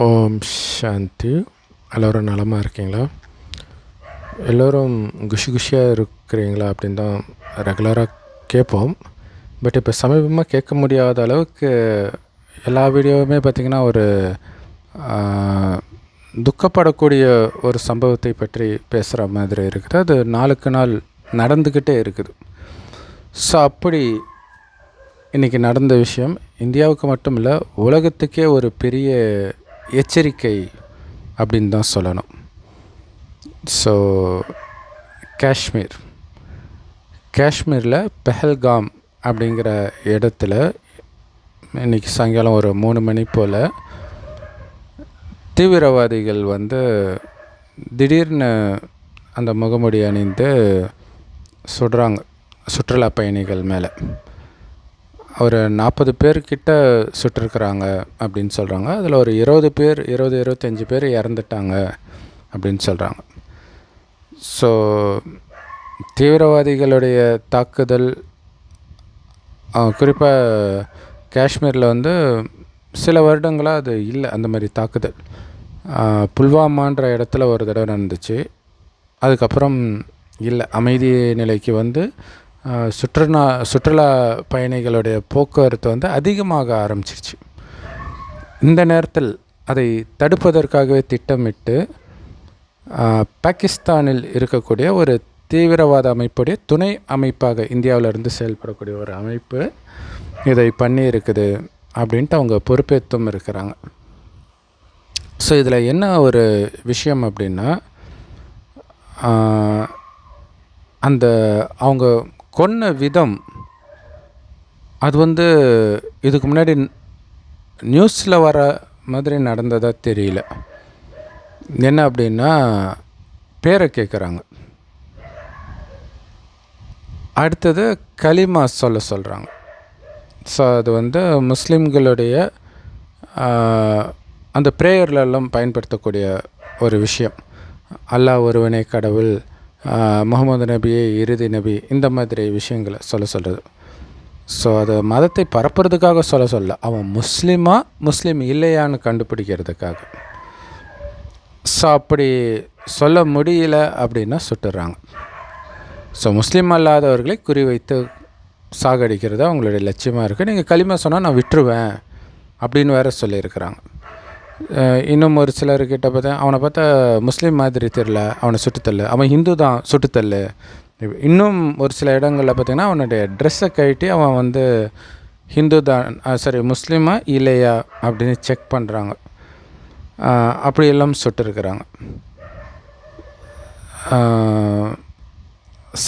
ஓம் சாந்தி. எல்லோரும் நலமாக இருக்கீங்களா? எல்லோரும் குஷி குஷியாக இருக்கிறீங்களா அப்படின்னு தான் ரெகுலராக கேட்போம். பட் இப்போ சமீபமாக கேட்க முடியாத அளவுக்கு எல்லா வீடியோவுமே பார்த்திங்கன்னா ஒரு துக்கப்படக்கூடிய ஒரு சம்பவத்தை பற்றி பேசுகிற மாதிரி இருக்குது. அது நாளுக்கு நாள் நடந்துக்கிட்டே இருக்குது. ஸோ அப்படி இன்றைக்கி நடந்த விஷயம் இந்தியாவுக்கு மட்டும் இல்லை உலகத்துக்கே ஒரு பெரிய எச்சரிக்கை அப்படின்னு தான் சொல்லணும். ஸோ காஷ்மீர். காஷ்மீரில் பெஹல்காம் அப்படிங்கிற இடத்துல இன்றைக்கி சாயங்காலம் ஒரு மூணு மணி போல் தீவிரவாதிகள் வந்து திடீர்னு அந்த முகமுடி அணிந்து சுடுறாங்க சுற்றுலா பயணிகள் மேலே. ஒரு நாற்பது பேர்கிட்ட சுட்டிருக்கிறாங்க அப்படின்னு சொல்கிறாங்க அதில் ஒரு இருபது பேர் இருபது இருபத்தஞ்சி பேர் இறந்துட்டாங்க அப்படின்னு சொல்கிறாங்க ஸோ தீவிரவாதிகளுடைய தாக்குதல் குறிப்பாக காஷ்மீரில் வந்து சில வருடங்களாக அது இல்லை அந்த மாதிரி தாக்குதல். புல்வாமான்ற இடத்துல ஒரு தடவை நடந்துச்சு. அதுக்கப்புறம் இல்லை அமைதி நிலைக்கு வந்து சுற்றுலா சுற்றுலா பயணிகளுடைய போக்குவரத்து வந்து அதிகமாக ஆரம்பிச்சிருச்சு. இந்த நேரத்தில் அதை தடுப்பதற்காகவே திட்டமிட்டு பாகிஸ்தானில் இருக்கக்கூடிய ஒரு தீவிரவாத அமைப்புடைய துணை அமைப்பாக இந்தியாவிலிருந்து செயல்படக்கூடிய ஒரு அமைப்பு இதை பண்ணி இருக்குது அப்படின்ட்டு அவங்க பொறுப்பேற்றும் இருக்கிறாங்க. ஸோ இதில் என்ன ஒரு விஷயம் அப்படின்னா அந்த அவங்க கொன்ன விதம் அது வந்து இதுக்கு முன்னாடி நியூஸில் வர மாதிரி நடந்ததாக தெரியல. என்ன அப்படின்னா பேரை கேட்குறாங்க அடுத்தது கலிமா சொல்ல சொல்கிறாங்க ஸோ அது வந்து முஸ்லீம்களுடைய அந்த ப்ரேயர்லெல்லாம் பயன்படுத்தக்கூடிய ஒரு விஷயம். அல்லாஹ் ஒருவனே கடவுள் முகமது நபியே இறுதி நபி இந்த மாதிரி விஷயங்களை சொல்ல சொல்கிறது ஸோ அது மதத்தை பரப்புறதுக்காக சொல்ல சொல்ல அவன் முஸ்லீமா முஸ்லீம் இல்லையான்னு கண்டுபிடிக்கிறதுக்காக. ஸோ அப்படி சொல்ல முடியல அப்படின்னா சுட்டுறாங்க. ஸோ முஸ்லீம் அல்லாதவர்களை குறிவைத்து சாகடிக்கிறது அவங்களுடைய லட்சியமாக இருக்குது நீங்கள் களிமா சொன்னால் நான் விட்டுருவேன் அப்படின்னு வேறு சொல்லியிருக்கிறாங்க. இன்னும் ஒரு சிலர்கிட்ட பார்த்தா அவனை பார்த்தா முஸ்லீம் மாதிரி தெரில அவனை சுட்டுத்தள்ளு. அவன் ஹிந்து தான் சுட்டுத்தள்ளு. இன்னும் ஒரு சில இடங்களில் பார்த்தீங்கன்னா அவனுடைய ட்ரெஸ்ஸை கழட்டி அவன் வந்து ஹிந்து தான் சாரி முஸ்லீமா இல்லையா அப்படின்னு செக் பண்ணுறாங்க அப்படியெல்லாம் சுட்டிருக்கிறாங்க.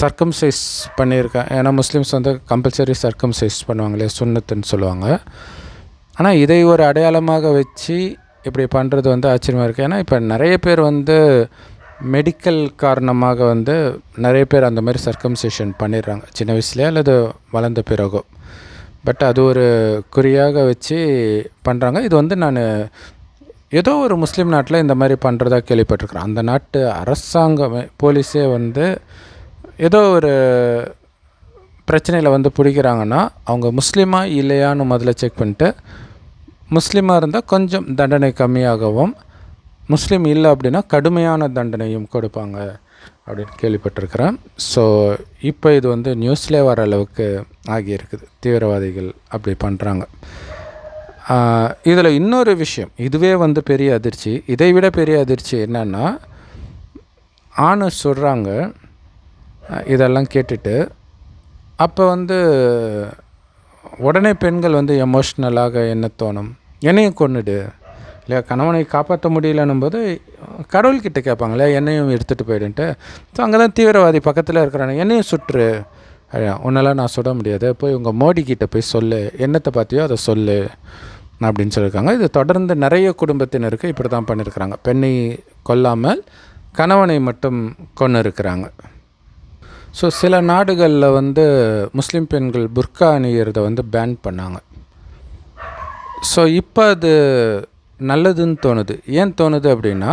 சர்க்கம்சைஸ் பண்ணியிருக்கேன் ஏன்னா முஸ்லீம்ஸ் வந்து கம்பல்சரி சர்க்கம்சைஸ் பண்ணுவாங்களே சுண்ணத்துன்னு சொல்லுவாங்க. ஆனால் இதை ஒரு அடையாளமாக வச்சு இப்படி பண்ணுறது வந்து ஆச்சரியமாக இருக்குது ஏன்னா இப்போ நிறைய பேர் வந்து மெடிக்கல் காரணமாக வந்து நிறைய பேர் அந்த மாதிரி சர்க்கம்சேஷன் பண்ணிடுறாங்க. சின்ன வயசுலேயே அல்லது வளர்ந்த பிறகோ. பட் அது ஒரு குறியாக வச்சு பண்ணுறாங்க இது வந்து நான் ஏதோ ஒரு முஸ்லீம் நாட்டில் இந்த மாதிரி பண்ணுறதா கேள்விப்பட்டிருக்கிறேன். அந்த நாட்டு அரசாங்கமே போலீஸே வந்து ஏதோ ஒரு பிரச்சனையில் வந்து பிடிக்கிறாங்கன்னா அவங்க முஸ்லீமா இல்லையான்னு முதல்ல செக் பண்ணிட்டு முஸ்லீமாக இருந்தால் கொஞ்சம் தண்டனை கம்மியாகவும் முஸ்லீம் இல்லை அப்படின்னா கடுமையான தண்டனையும் கொடுப்பாங்க அப்படின்னு கேள்விப்பட்டிருக்கிறேன். ஸோ இப்போ இது வந்து நியூஸ்லே வர அளவுக்கு ஆகியிருக்குது. தீவிரவாதிகள் அப்படி பண்ணுறாங்க இதில் இன்னொரு விஷயம். இதுவே வந்து பெரிய அதிர்ச்சி. இதை விட பெரிய அதிர்ச்சி என்னென்னா ஆணு சொல்கிறாங்க இதெல்லாம் கேட்டுட்டு அப்போ வந்து உடனே பெண்கள் வந்து எமோஷ்னலாக என்ன தோணும்? என்னையும் கொண்டுடு இல்லையா கணவனை காப்பாற்ற முடியலன்னும் போது கடவுள்கிட்ட கேட்பாங்களே என்னையும் எடுத்துகிட்டு போயிடுன்ட்டு. ஸோ அங்கே தான் தீவிரவாதி பக்கத்தில் இருக்கிறாங்க என்னையும் சுற்று. ஐயா, உன்னெல்லாம் நான் சுட முடியாது. போய் உங்கள் மோடி போய் சொல்லு. என்னத்தை பார்த்தியோ அதை சொல்லு. அப்படின்னு சொல்லியிருக்காங்க. இது தொடர்ந்து நிறைய குடும்பத்தினருக்கு இப்படி தான் பண்ணியிருக்கிறாங்க. பெண்ணை கொல்லாமல் கணவனை மட்டும் கொண்டு இருக்கிறாங்க ஸோ சில நாடுகளில் வந்து முஸ்லீம் பெண்கள் புர்கா அணிகிறத வந்து பேன் பண்ணாங்க. ஸோ இப்போ அது நல்லதுன்னு தோணுது. ஏன் தோணுது அப்படின்னா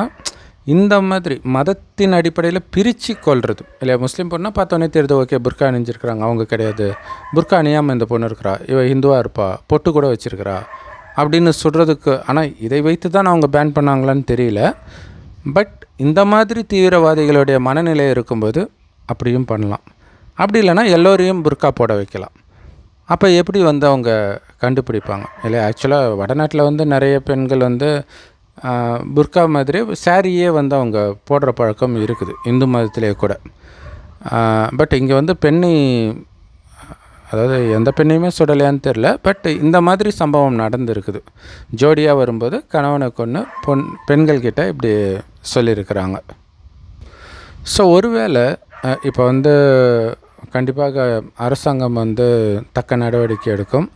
இந்த மாதிரி மதத்தின் அடிப்படையில் பிரித்து கொள்வது இல்லையா முஸ்லீம் பொண்ணால் பார்த்தோன்னே தெரியுது ஓகே புர்கா அணிஞ்சிருக்கிறாங்க அவங்க கிடையாது. புர்கா அணியாமல் இந்த பொண்ணு இருக்கிறா இவ ஹிந்துவாக இருப்பா பொட்டு கூட வச்சுருக்கிறா அப்படின்னு சொல்கிறதுக்கு ஆனால் இதை வைத்து தான் அவங்க பேன் பண்ணாங்களான்னு தெரியல. பட் இந்த மாதிரி தீவிரவாதிகளுடைய மனநிலை இருக்கும்போது அப்படியும் பண்ணலாம். அப்படி இல்லைன்னா எல்லோரையும் புர்கா போட வைக்கலாம். அப்போ எப்படி வந்து அவங்க கண்டுபிடிப்பாங்க? இல்லை ஆக்சுவலாக வடநாட்டில் வந்து நிறைய பெண்கள் வந்து புர்கா மாதிரி சாரியே வந்து அவங்க போடுற பழக்கம் இருக்குது இந்து மதத்திலே கூட. பட் இங்கே வந்து பெண்ணை அதாவது எந்த பெண்ணையுமே சுடலையான்னு தெரில பட் இந்த மாதிரி சம்பவம் நடந்திருக்குது. ஜோடியாக வரும்போது கணவனை கொண்டு பொன் பெண்கள்கிட்ட இப்படி சொல்லியிருக்கிறாங்க. ஸோ ஒருவேளை இப்போ வந்து கண்டிப்பாக அரசாங்கம் வந்து தக்க நடவடிக்கை எடுக்கும்.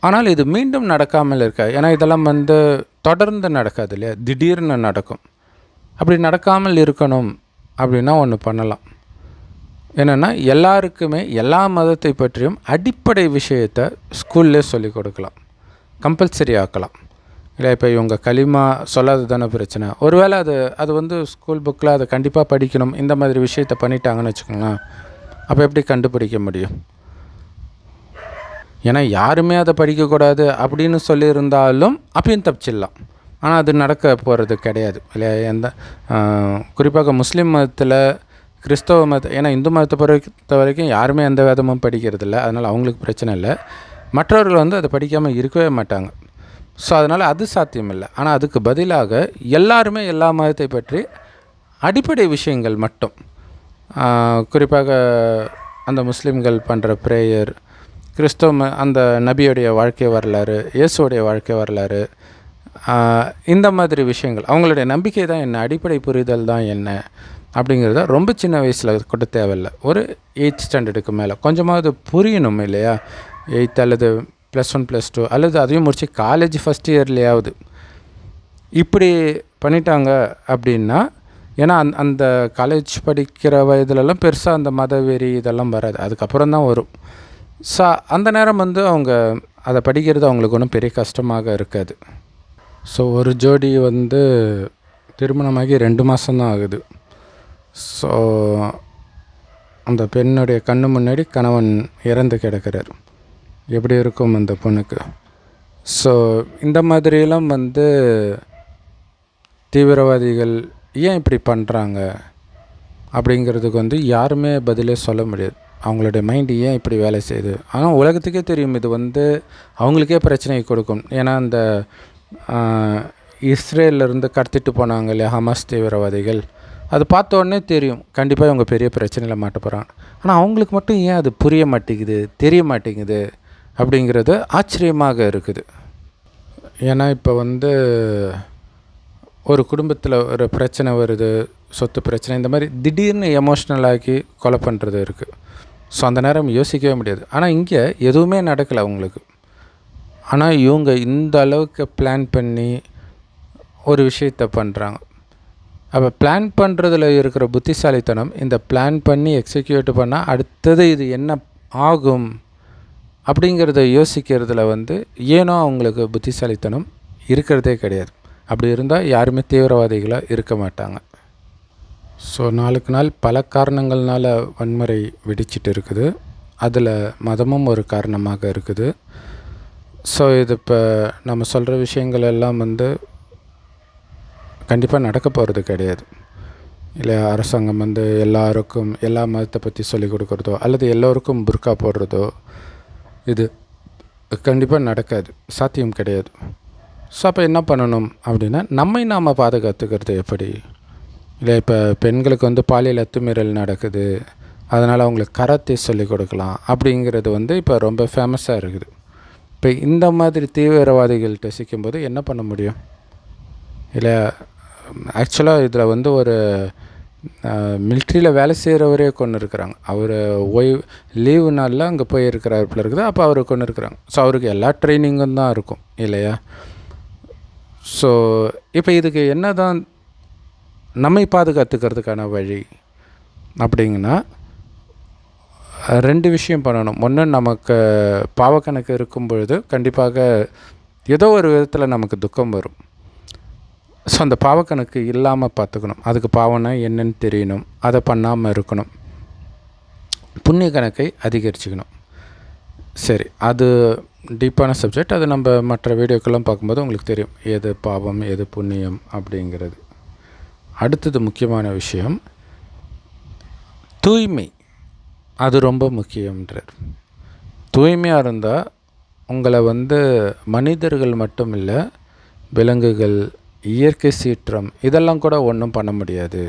ஆனால் இது மீண்டும் நடக்காமல் இருக்காது ஏன்னா இதெல்லாம் வந்து தொடர்ந்து நடக்காது இல்லையா? திடீர்னு நடக்கும். அப்படி நடக்காமல் இருக்கணும் அப்படின்னா ஒன்று பண்ணலாம். என்னென்னா எல்லாருக்குமே எல்லா மதத்தை பற்றியும் அடிப்படை விஷயத்தை ஸ்கூல்லே சொல்லிக் கொடுக்கலாம். கம்பல்சரி ஆக்கலாம். இல்லை இப்போ இவங்க களிமா சொல்லாதது தானே பிரச்சனை. ஒருவேளை அது அது வந்து ஸ்கூல் புக்கில் அதை கண்டிப்பாக படிக்கணும் இந்த மாதிரி விஷயத்த பண்ணிட்டாங்கன்னு வச்சுக்கோங்களேன். அப்போ எப்படி கண்டுபிடிக்க முடியும்? ஏன்னா யாருமே அதை படிக்கக்கூடாது அப்படின்னு சொல்லியிருந்தாலும் அப்பயும் தப்பிச்சிடலாம். ஆனால் அது நடக்க போகிறது கிடையாது. இல்லையா எந்த குறிப்பாக முஸ்லீம் மதத்தில் கிறிஸ்தவ மத ஏன்னா இந்து மதத்தை பொறுத்த வரைக்கும் யாருமே எந்த வேதமும் படிக்கிறதில்ல. அதனால் அவங்களுக்கு பிரச்சனை இல்லை. மற்றவர்கள் வந்து அதை படிக்காமல் இருக்கவே மாட்டாங்க. ஸோ அதனால் அது சாத்தியம் இல்லை ஆனால் அதுக்கு பதிலாக எல்லாருமே எல்லா மதத்தை பற்றி அடிப்படை விஷயங்கள் மட்டும். குறிப்பாக அந்த முஸ்லீம்கள் பண்ணுற ப்ரேயர் கிறிஸ்தவ அந்த நபியுடைய வாழ்க்கை வரலாறு இயேசுடைய வாழ்க்கை வரலாறு இந்த மாதிரி விஷயங்கள். அவங்களுடைய நம்பிக்கை தான் என்ன? அடிப்படை புரிதல் தான் என்ன? அப்படிங்கிறத ரொம்ப சின்ன வயசில் கூட தேவையில்ல. ஒரு எயித் ஸ்டாண்டர்டுக்கு மேலே. கொஞ்சமாவது புரியணும் இல்லையா? எயித் அல்லது ப்ளஸ் ஒன் ப்ளஸ் டூ அல்லது அதையும் முடித்து காலேஜ் ஃபஸ்ட் இயர்லேயாவது இப்படி பண்ணிட்டாங்க அப்படின்னா ஏன்னா அந் அந்த காலேஜ் படிக்கிற வயதுலலாம் பெருசாக அந்த மதவெறி இதெல்லாம் வராது. அதுக்கப்புறம் தான் வரும். ஸோ அந்த நேரம் வந்து அவங்க அதை படிக்கிறது அவங்களுக்கு ஒன்றும் பெரிய கஷ்டமாக இருக்காது. ஸோ ஒரு ஜோடி வந்து திருமணமாகி ரெண்டு மாதம்தான் ஆகுது. ஸோ அந்த பெண்ணுடைய கண்ணு முன்னாடி கணவன் இறந்து கிடக்கிறார். எப்படி இருக்கும் அந்த பொண்ணுக்கு? ஸோ இந்த மாதிரியெல்லாம் வந்து தீவிரவாதிகள் ஏன் இப்படி பண்ணுறாங்க அப்படிங்கிறதுக்கு வந்து யாருமே பதிலே சொல்ல முடியாது. அவங்களுடைய மைண்டு ஏன் இப்படி வேலை செய்யுது? ஆனால் உலகத்துக்கே தெரியும். இது வந்து அவங்களுக்கே பிரச்சனையை கொடுக்கும். ஏன்னா அந்த இஸ்ரேலேருந்து இருந்து கடத்திட்டு போனாங்க இல்லையா ஹமாஸ் தீவிரவாதிகள். அது பார்த்த உடனே தெரியும். கண்டிப்பாக இவங்க பெரிய பிரச்சனையில் மாட்ட போகிறாங்க ஆனால் அவங்களுக்கு மட்டும் ஏன் அது புரிய மாட்டேங்குது தெரிய மாட்டேங்குது? அப்படிங்கிறது ஆச்சரியமாக இருக்குது. ஏன்னா இப்போ வந்து ஒரு குடும்பத்தில் ஒரு பிரச்சனை வருது சொத்து பிரச்சனை இந்த மாதிரி திடீர்னு எமோஷ்னல் கொலை பண்ணுறது இருக்குது ஸோ அந்த நேரம் யோசிக்கவே முடியாது. ஆனால் இங்கே எதுவுமே நடக்கலை அவங்களுக்கு. ஆனால் இவங்க இந்த அளவுக்கு பிளான் பண்ணி ஒரு விஷயத்தை பண்ணுறாங்க அப்போ பிளான் பண்ணுறதுல இருக்கிற புத்திசாலித்தனம் இந்த பிளான் பண்ணி எக்ஸிக்யூட் பண்ணால் அடுத்தது இது என்ன ஆகும்? அப்படிங்கிறத யோசிக்கிறதுல வந்து ஏனோ அவங்களுக்கு புத்திசாலித்தனம் இருக்கிறதே கிடையாது. அப்படி இருந்தால் யாருமே தீவிரவாதிகளாக இருக்க மாட்டாங்க. ஸோ நாளுக்கு நாள் பல காரணங்கள்னால வன்முறை வெடிச்சிட்டு இருக்குது. அதில் மதமும் ஒரு காரணமாக இருக்குது. ஸோ இது இப்போ நம்ம சொல்கிற விஷயங்கள் எல்லாம் வந்து கண்டிப்பாக நடக்க போகிறது கிடையாது. இல்லை அரசாங்கம் வந்து எல்லாருக்கும் எல்லா மதத்தை பற்றி சொல்லிக் கொடுக்குறதோ அல்லது எல்லோருக்கும் புர்கா போடுறதோ இது கண்டிப்பாக நடக்காது. சாத்தியம் கிடையாது. ஸோ அப்போ என்ன பண்ணணும் அப்படின்னா நம்மை நாம் பாதுகாத்துக்கிறது எப்படி? இல்லை இப்போ பெண்களுக்கு வந்து பாலியல் அத்துமீறல் நடக்குது. அதனால் அவங்களுக்கு கராத்தே சொல்லிக் கொடுக்கலாம் அப்படிங்கிறது வந்து இப்போ ரொம்ப ஃபேமஸாக இருக்குது. இப்போ இந்த மாதிரி தீவிரவாதிகள்கிட்ட சிக்கும்போது என்ன பண்ண முடியும்? இல்லை ஆக்சுவலாக இதில் வந்து ஒரு மிலிட்ரியில் வேலை செய்கிறவரே கொண்டு இருக்கிறாங்க அவர் ஓய்வு லீவு நாளில் அங்கே போய் இருக்கிறப்பில் இருக்குது. அப்போ அவரை கொண்டு இருக்கிறாங்க ஸோ அவருக்கு எல்லா ட்ரைனிங்கும் தான் இருக்கும் இல்லையா? ஸோ இப்போ இதுக்கு என்ன தான் நம்மை பாதுகாத்துக்கிறதுக்கான வழி அப்படிங்கன்னா ரெண்டு விஷயம் பண்ணணும். ஒன்று நமக்கு பாவக்கணக்கு இருக்கும் பொழுது கண்டிப்பாக ஏதோ ஒரு விதத்தில் நமக்கு துக்கம் வரும். ஸோ அந்த பாவக்கணக்கு இல்லாமல் பார்த்துக்கணும். அதுக்கு பாவம்னா என்னன்னு தெரியணும். அதை பண்ணாமல் இருக்கணும். புண்ணிய கணக்கை அதிகரிச்சுக்கணும். சரி அது டீப்பான சப்ஜெக்ட் அது நம்ம மற்ற வீடியோக்கெல்லாம் பார்க்கும்போது உங்களுக்கு தெரியும். எது பாவம் எது புண்ணியம் அப்படிங்கிறது. அடுத்தது முக்கியமான விஷயம் தூய்மை. அது ரொம்ப முக்கியன்றார் தூய்மையாக இருந்தால் உங்களை வந்து மனிதர்கள் மட்டும் இல்லை விலங்குகள் இயற்கை சீற்றம் இதெல்லாம் கூட ஒன்றும் பண்ண முடியாது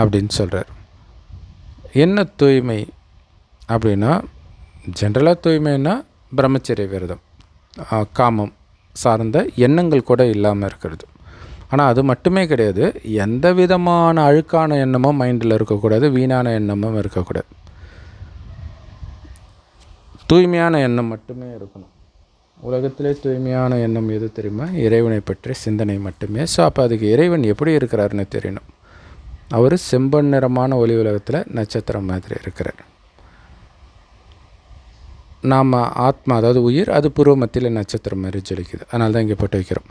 அப்படின்னு சொல்கிறார் என்ன தூய்மை அப்படின்னா ஜென்ரலாக தூய்மைன்னா பிரம்மச்சரிய விரதம் காமம் சார்ந்த எண்ணங்கள் கூட இல்லாமல் இருக்கிறது. ஆனால் அது மட்டுமே கிடையாது எந்த விதமான அழுக்கான எண்ணமும் மைண்டில் இருக்கக்கூடாது வீணான எண்ணமும் இருக்கக்கூடாது. தூய்மையான எண்ணம் மட்டுமே இருக்கணும். உலகத்திலே தூய்மையான எண்ணம் எது தெரியுமா? இறைவனை பற்றிய சிந்தனை மட்டுமே. ஸோ அப்போ அதுக்கு இறைவன் எப்படி இருக்கிறாருன்னு தெரியணும். அவர் செம்பன் நிறமான ஒளி உலகத்தில் நட்சத்திரம் மாதிரி இருக்கிறார். நாம் ஆத்மா அதாவது உயிர் அது பூர்வ மத்தியில் நட்சத்திரம் மாதிரி ஜொலிக்குது. அதனால தான் இங்கே போட்டு வைக்கிறோம்.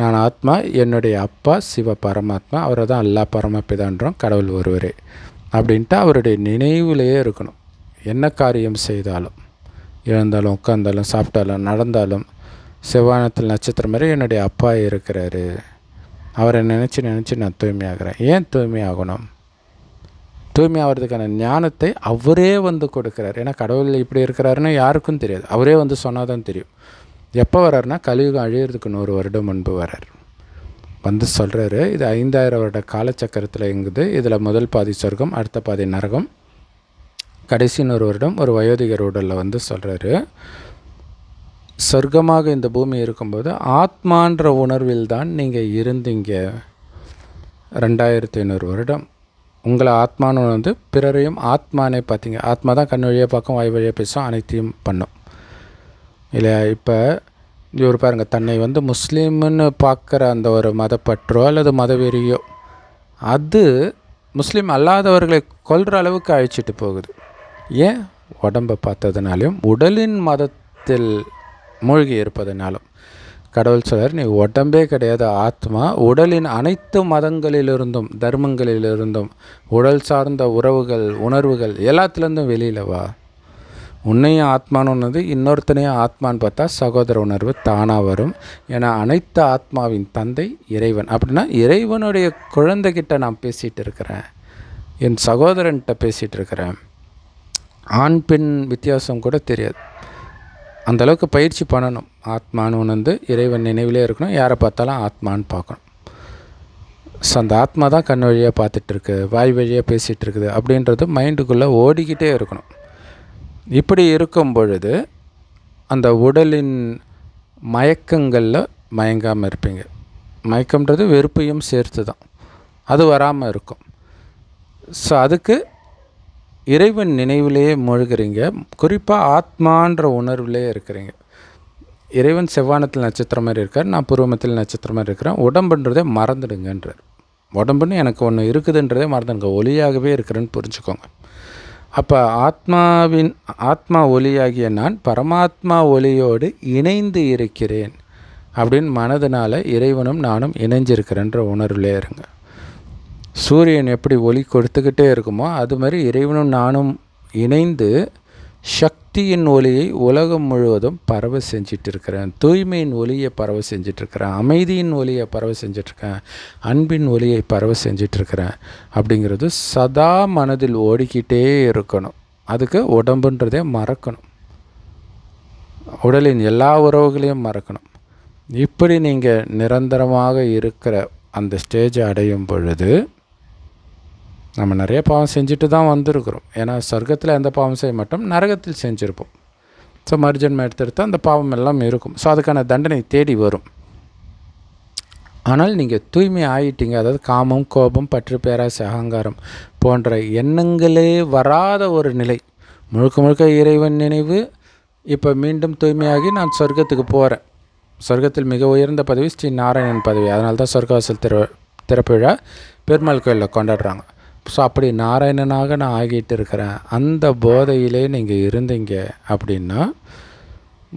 நான் ஆத்மா என்னுடைய அப்பா சிவ பரமாத்மா அவரை தான் அல்லா பரமபிதான்றோம் கடவுள் ஒருவரே. அப்படின்ட்டு அவருடைய நினைவுலேயே இருக்கணும். என்ன காரியம் செய்தாலும். எழுந்தாலும் உட்காந்தாலும் சாப்பிட்டாலும் நடந்தாலும் செவ்வானத்தில் நட்சத்திரம் மாதிரி என்னுடைய அப்பா இருக்கிறாரு. அவரை நினச்சி நினச்சி நான் தூய்மையாகிறேன். ஏன் தூய்மையாகணும்? தூய்மை ஆகிறதுக்கான ஞானத்தை அவரே வந்து கொடுக்குறார். ஏன்னா கடவுள் இப்படி இருக்கிறாருன்னு யாருக்கும் தெரியாது. அவரே வந்து சொன்னால் தான் தெரியும். எப்போ வர்றாருனா கலியுகம் அழியிறதுக்கு நூறு வருடம் முன்பு வர்றார். வந்து சொல்கிறாரு இது ஐந்தாயிரம் வருட காலச்சக்கரத்தில் இங்குது. இதில் முதல் பாதி சொர்க்கம் அடுத்த பாதி நரகம். கடைசின்னு ஒரு வருடம் ஒரு வயோதிகர் உடலில் வந்து சொல்கிறாரு சொர்க்கமாக இந்த பூமி இருக்கும்போது ஆத்மான்ற உணர்வில் தான் நீங்கள் இருந்தீங்க. ரெண்டாயிரத்தி ஐநூறு வருடம். உங்களை ஆத்மான்னு வந்து பிறரையும் ஆத்மானே பார்த்தீங்க. ஆத்மா தான் கண் வழியாக பார்க்கும் வாய் வழியாக பேசும் அனைத்தையும் பண்ணும். இல்லையா? இப்போ இவர் பாருங்கள் தன்னை வந்து முஸ்லீம்னு பார்க்குற அந்த ஒரு மதப்பற்றோ அல்லது மதவெறியோ அது முஸ்லீம் அல்லாதவர்களை கொல்கிற அளவுக்கு அழிச்சிட்டு போகுது. ஏன் உடம்பை பார்த்ததுனாலையும் உடலின் மதத்தில் மூழ்கி இருப்பதனாலும். கடவுள் சொல்கிறார் நீ உடம்பே கிடையாது ஆத்மா உடலின் அனைத்து மதங்களிலிருந்தும் தர்மங்களிலிருந்தும் உடல் சார்ந்த உறவுகள் உணர்வுகள் எல்லாத்துலேருந்தும் வெளியில் வா. உன்னையும் ஆத்மான்னு ஒன்று இன்னொருத்தனையும் ஆத்மான்னு பார்த்தா சகோதர உணர்வு தானாக வரும். ஏன்னா அனைத்து ஆத்மாவின் தந்தை இறைவன். அப்படின்னா இறைவனுடைய குழந்தைகிட்ட நான் பேசிகிட்டு இருக்கிறேன். என் சகோதரன்கிட்ட பேசிகிட்டு இருக்கிறேன். ஆண் பெண் வித்தியாசம் கூட தெரியாது. அந்தளவுக்கு பயிற்சி பண்ணணும். ஆத்மான்னு உணர்ந்து இறைவன் நினைவிலே இருக்கணும். யாரை பார்த்தாலும் ஆத்மான்னு பார்க்கணும். ஸோ அந்த ஆத்மா தான் கண் வழியாக பார்த்துட்ருக்கு வாய் வழியாக பேசிகிட்டு இருக்குது அப்படின்றது மைண்டுக்குள்ளே ஓடிக்கிட்டே இருக்கணும். இப்படி இருக்கும் பொழுது அந்த உடலின் மயக்கங்களில் மயங்காமல் இருப்பீங்க. மயக்கம்ன்றது வெறுப்பையும் சேர்த்து தான் அது வராமல் இருக்கும். ஸோ அதுக்கு இறைவன் நினைவிலேயே மூழ்கிறீங்க. குறிப்பாக ஆத்மான்ற உணர்விலே இருக்கிறீங்க. இறைவன் செவ்வானத்தில் நட்சத்திரம் மாதிரி இருக்கார் நான் பூர்வமத்தில் நட்சத்திரம் மாதிரி இருக்கிறேன். உடம்புன்றதே மறந்துடுங்கன்றார். உடம்புன்னு எனக்கு ஒன்று இருக்குதுன்றதே மறந்துடுங்க. ஒளியாகவே இருக்கிறேன்னு புரிஞ்சுக்கோங்க. அப்போ ஆத்மாவின் ஆத்மா ஒளியாகிய நான் பரமாத்மா ஒளியோடு இணைந்து இருக்கிறேன். அப்படின்னு மனதினால் இறைவனும் நானும் இணைஞ்சிருக்கிறேன்ற உணர்விலே இருங்க. சூரியன் எப்படி ஒளி கொடுத்துக்கிட்டே இருக்குமோ அது மாதிரி இறைவனும் நானும் இணைந்து சக்தியின் ஒளியை உலகம் முழுவதும் பரவ செஞ்சிட்டு இருக்கிறேன் தூய்மையின் ஒளியை பரவ செஞ்சிட்டு இருக்கிறேன் அமைதியின் ஒளியை பரவ செஞ்சிட்ருக்கேன் அன்பின் ஒளியை பரவ செஞ்சிட்ருக்கிறேன் அப்படிங்கிறது சதா மனதில் ஓடிக்கிட்டே இருக்கணும். அதுக்கு உடம்புன்றதே மறக்கணும். உடலின் எல்லா உறவுகளையும் மறக்கணும். இப்படி நீங்கள் நிரந்தரமாக இருக்கிற அந்த ஸ்டேஜை அடையும் பொழுது நம்ம நிறைய பாவம் செஞ்சுட்டு தான் வந்திருக்கிறோம். ஏன்னா சொர்க்கத்தில் எந்த பாவம் செய்ய மாட்டோம் நரகத்தில் செஞ்சுருப்போம். ஸோ மறுஜன்மம் எடுத்தெடுத்து அந்த பாவம் எல்லாம் இருக்கும். ஸோ அதுக்கான தண்டனை தேடி வரும். ஆனால் நீங்கள் தூய்மை ஆயிட்டீங்க. அதாவது காமம் கோபம் பற்று பேராசை அகங்காரம் போன்ற எண்ணங்களே வராத ஒரு நிலை. முழுக்க முழுக்க இறைவன் நினைவு. இப்போ மீண்டும் தூய்மையாகி நான் சொர்க்கத்துக்கு போகிறேன் சொர்க்கத்தில் மிக உயர்ந்த பதவி ஸ்ரீ நாராயணன் பதவி. அதனால தான் சொர்க்கவாசல் திற திறப்பு விழா பெருமாள் கோயிலில் கொண்டாடுறாங்க. ஸோ அப்படி நாராயணனாக நான் ஆகிட்டு இருக்கிறேன் அந்த போதையிலே நீங்கள் இருந்தீங்க அப்படின்னா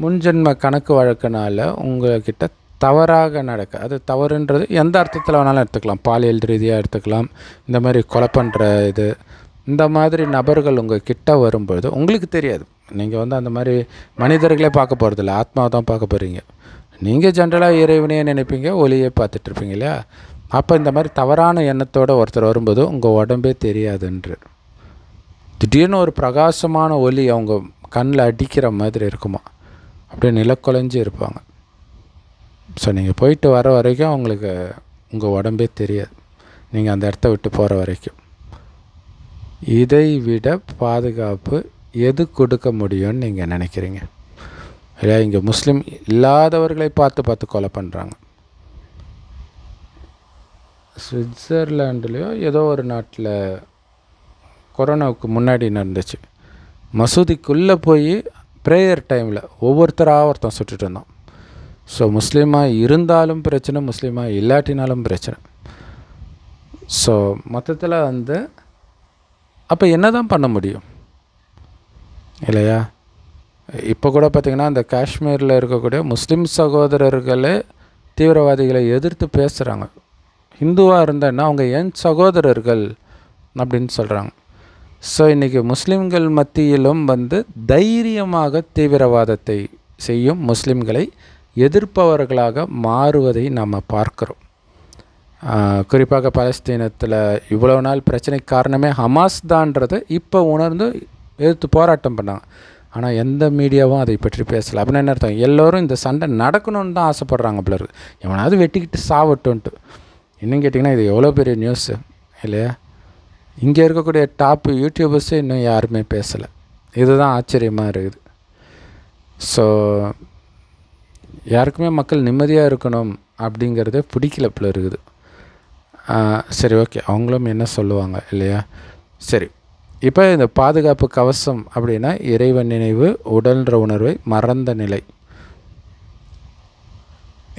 முன்ஜென்ம கணக்கு வழக்கினால் உங்கள்கிட்ட தவறாக நடக்க அது தவறுன்றது எந்த அர்த்தத்தில் வேணாலும் எடுத்துக்கலாம். பாலியல் ரீதியாக எடுத்துக்கலாம். இந்த மாதிரி கொலை பண்ணுற இது இந்த மாதிரி நபர்கள் உங்கள் கிட்ட வரும்பொழுது உங்களுக்கு தெரியாது. நீங்கள் வந்து அந்த மாதிரி மனிதர்களே பார்க்க போகிறதில்ல ஆத்மாவை தான் பார்க்க போகிறீங்க நீங்கள் ஜென்ரலாக இறைவனையே நினைப்பீங்க ஒளியே பார்த்துட்ருப்பீங்க இல்லையா? அப்போ இந்த மாதிரி தவறான எண்ணத்தோடு ஒருத்தர் வரும்போது உங்கள் உடம்பே தெரியாதுன்று. திடீர்னு ஒரு பிரகாசமான ஒலி அவங்க கண்ணில் அடிக்கிற மாதிரி இருக்குமா? அப்படியே நிலக்குலைஞ்சு இருப்பாங்க. ஸோ நீங்கள் போயிட்டு வர வரைக்கும் அவங்களுக்கு உங்கள் உடம்பே தெரியாது. நீங்கள் அந்த இடத்த விட்டு போகிற வரைக்கும். இதை விட பாதுகாப்பு எது கொடுக்க முடியும்னு நீங்கள் நினைக்கிறீங்க? இல்லையா இங்கே முஸ்லீம் இல்லாதவர்களை பார்த்து பார்த்து கொலை பண்ணுறாங்க சுவிட்சர்லாண்டுலேயோ ஏதோ ஒரு நாட்டில் கொரோனாவுக்கு முன்னாடி நடந்துச்சு. மசூதிக்குள்ளே போய் ப்ரேயர் டைமில் ஒவ்வொருத்தராக ஒருத்தன் சுட்டுட்டு இருந்தான். ஸோ முஸ்லீமாக இருந்தாலும் பிரச்சனை முஸ்லீமாக இல்லாட்டினாலும் பிரச்சனை. ஸோ மொத்தத்தில் வந்து அப்போ என்ன தான் பண்ண முடியும்? இல்லையா? இப்போ கூட பார்த்திங்கன்னா அந்த காஷ்மீரில் இருக்கக்கூடிய முஸ்லீம் சகோதரர்களே தீவிரவாதிகளை எதிர்த்து பேசுகிறாங்க ஹிந்துவாக இருந்தேன்னா அவங்க என் சகோதரர்கள் அப்படின்னு சொல்கிறாங்க ஸோ இன்றைக்கி முஸ்லீம்கள் மத்தியிலும் வந்து தைரியமாக தீவிரவாதத்தை செய்யும் முஸ்லீம்களை எதிர்ப்பவர்களாக மாறுவதை நம்ம பார்க்குறோம். குறிப்பாக பலஸ்தீனத்தில் இவ்வளோ நாள் பிரச்சனைக்கு காரணமே ஹமாஸ் தான்றதை இப்போ உணர்ந்து எதிர்த்து போராட்டம் பண்ணாங்க. ஆனால் எந்த மீடியாவும் அதை பற்றி பேசலை. அப்படின்னு என்ன அர்த்தம்? எல்லோரும் இந்த சண்டை நடக்கணும்னு தான் ஆசைப்பட்றாங்க போல எவனாவது வெட்டிக்கிட்டு சாவட்டும்ன்ட்டு. இன்னும் கேட்டிங்கன்னா இது எவ்வளோ பெரிய நியூஸு இல்லையா? இங்கே இருக்கக்கூடிய டாப் யூடியூபர்ஸே இன்னும் யாருமே பேசலை. இதுதான் ஆச்சரியமாக இருக்குது. ஸோ யாருக்குமே மக்கள் நிம்மதியாக இருக்கணும் அப்படிங்கிறத பிடிக்கல போல இருக்குது சரி ஓகே அவங்களும் என்ன சொல்லுவாங்க இல்லையா? சரி இப்போ இந்த பாதுகாப்பு கவசம் அப்படின்னா இறைவன் நினைவு உடல்ன்ற உணர்வை மறந்த நிலை.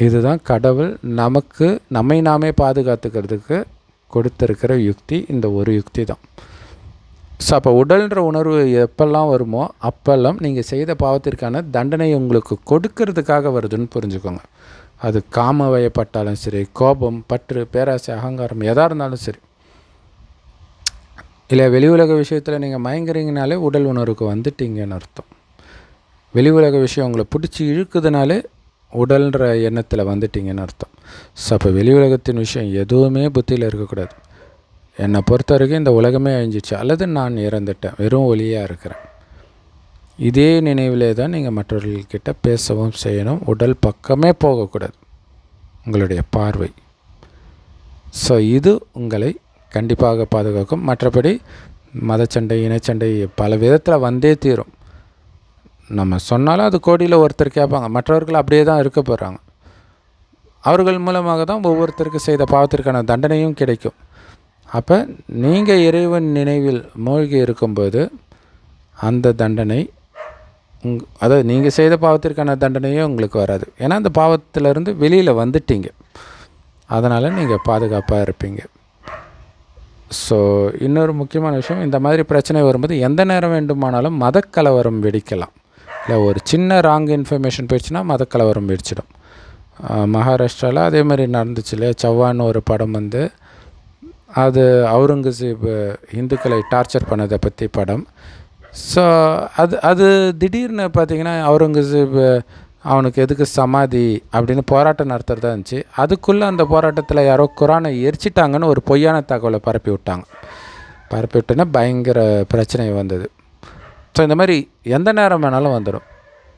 இதுதான் கடவுள் நமக்கு நம்மை நாமே பாதுகாத்துக்கிறதுக்கு கொடுத்துருக்கிற யுக்தி. இந்த ஒரு யுக்தி தான். ஸோ அப்போ உடல்ன்ற உணர்வு எப்பெல்லாம் வருமோ அப்போல்லாம் நீங்கள் செய்த பாவத்திற்கான தண்டனை உங்களுக்கு கொடுக்கறதுக்காக வருதுன்னு புரிஞ்சுக்கோங்க. அது காம வயப்பட்டாலும் சரி கோபம் பற்று பேராசை அகங்காரம் எதாக இருந்தாலும் சரி. இல்லை வெளி உலக விஷயத்தில் நீங்கள் மயங்குறீங்கனாலே உடல் உணர்வுக்கு வந்துட்டீங்கன்னு அர்த்தம். வெளி உலக விஷயம் உங்களை பிடிச்சி இழுக்குதுனாலே உடல்ன்ற எண்ணத்தில் வந்துட்டீங்கன்னு அர்த்தம். ஸோ அப்போ வெளி உலகத்தின் விஷயம் எதுவுமே புத்தியில் இருக்கக்கூடாது. என்னை பொறுத்த வரைக்கும் இந்த உலகமே அழிஞ்சிச்சு. அல்லது நான் இறந்துட்டேன். வெறும் ஒளியாக இருக்கிறேன். இதே நினைவிலே தான் நீங்கள் மற்றவர்கள்கிட்ட பேசவும் செய்யணும். உடல் பக்கமே போகக்கூடாது. உங்களுடைய பார்வை. ஸோ இது உங்களை கண்டிப்பாக பாதுகாக்கும். மற்றபடி மதச்சண்டை இனச்சண்டை பல விதத்தில் வந்தே தீரும். நம்ம சொன்னாலும் அது கோடியில் ஒருத்தர் கேட்பாங்க. மற்றவர்கள் அப்படியே தான் இருக்க போகிறாங்க அவர்கள் மூலமாக தான் ஒவ்வொருத்தருக்கு செய்த பாவத்திற்கான தண்டனையும் கிடைக்கும். அப்போ நீங்கள் இறைவன் நினைவில் மூழ்கி இருக்கும்போது அந்த தண்டனை உங் அதாவது நீங்கள் செய்த பாவத்திற்கான தண்டனையும் உங்களுக்கு வராது. ஏன்னா அந்த பாவத்திலேருந்து வெளியில் வந்துட்டீங்க. அதனால் நீங்கள் பாதுகாப்பாக இருப்பீங்க. ஸோ இன்னொரு முக்கியமான விஷயம் இந்த மாதிரி பிரச்சனை வரும்போது எந்த நேரம் வேண்டுமானாலும் மதக்கலவரம் வெடிக்கலாம். இல்லை ஒரு சின்ன ராங் இன்ஃபர்மேஷன் போயிடுச்சுன்னா மதக்கலவரம் போயிடுச்சிடும். மகாராஷ்டிராவில் அதே மாதிரி நடந்துச்சு இல்லையா? சவ்வான்னு ஒரு படம் வந்து அது அவுரங்கசீப் இந்துக்களை டார்ச்சர் பண்ணதை பற்றி படம். ஸோ அது அது திடீர்னு பார்த்திங்கன்னா அவுரங்கசீப் அவனுக்கு எதுக்கு சமாதி அப்படின்னு போராட்டம் நடத்துகிறதா இருந்துச்சு. அதுக்குள்ளே அந்த போராட்டத்தில் யாரோ குரானை எரிச்சிட்டாங்கன்னு ஒரு பொய்யான தகவலை பரப்பி விட்டாங்க பரப்பி விட்டோன்னா பயங்கர பிரச்சனை வந்தது. ஸோ இந்த மாதிரி எந்த நேரம் வேணாலும் வந்துடும்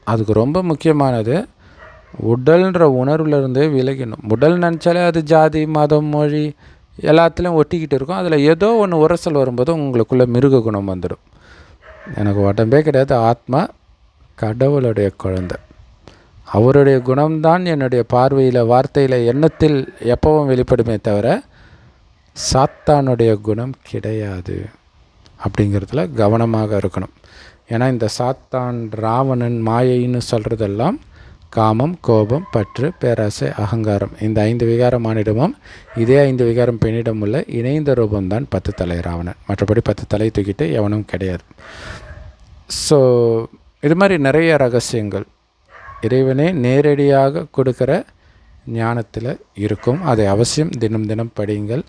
அதுக்கு ரொம்ப முக்கியமானது உடல்ன்ற உணர்வுலேருந்து விலகிடணும். உடல் நினச்சாலே அது ஜாதி மதம் மொழி எல்லாத்துலேயும் ஒட்டிக்கிட்டு இருக்கும். அதில் ஏதோ ஒன்று உரசல் வரும்போது உங்களுக்குள்ளே மிருக குணம் வந்துடும் எனக்கு உடம்பே கிடையாது. ஆத்மா கடவுளுடைய குழந்தை. அவருடைய குணம்தான் என்னுடைய பார்வையில் வார்த்தையில் எண்ணத்தில் எப்பவும் வெளிப்படுமே தவிர சாத்தானுடைய குணம் கிடையாது. அப்படிங்கிறதுல கவனமாக இருக்கணும். ஏன்னா இந்த சாத்தான் ராவணன் மாயைன்னு சொல்கிறதெல்லாம் காமம் கோபம் பற்று பேராசை அகங்காரம். இந்த ஐந்து விகாரம் மானிடமும் இதே ஐந்து விகாரம் பெண்ணிடம் உள்ள இணைந்த ரூபம்தான் பத்து தலை ராவணன். மற்றபடி பத்து தலை தூக்கிட்டு எவனும் கிடையாது. ஸோ இது மாதிரி நிறைய ரகசியங்கள். இறைவனே நேரடியாக கொடுக்குற ஞானத்தில் இருக்கும். அதை அவசியம் தினம் தினம் படியுங்கள்.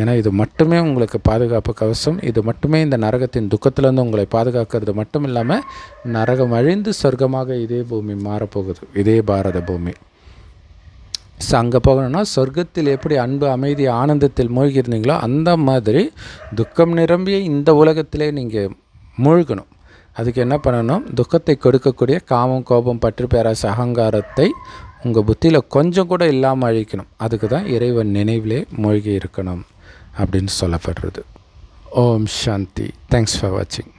ஏன்னா இது மட்டுமே உங்களுக்கு பாதுகாப்பு கவசம். இது மட்டுமே இந்த நரகத்தின் துக்கத்திலேருந்து உங்களை பாதுகாக்கிறது மட்டும் இல்லாமல் நரகம் அழிந்து சொர்க்கமாக இதே பூமி மாறப்போகுது. இதே பாரத பூமி. ஸோ அங்கே போகணும்னா சொர்க்கத்தில் எப்படி அன்பு அமைதி ஆனந்தத்தில் மூழ்கி இருந்தீங்களோ அந்த மாதிரி துக்கம் நிரம்பிய இந்த உலகத்திலே நீங்கள் மூழ்கணும். அதுக்கு என்ன பண்ணணும்? துக்கத்தை கொடுக்கக்கூடிய காமம் கோபம் பற்று பேராச அகங்காரத்தை உங்கள் புத்தியில் கொஞ்சம் கூட இல்லாமல் அழிக்கணும். அதுக்கு தான் இறைவன் நினைவிலே மூழ்கி இருக்கணும். அப்படின்னு சொல்லப்படுறது. ஓம் சாந்தி. தேங்க்ஸ் ஃபார் வாட்சிங்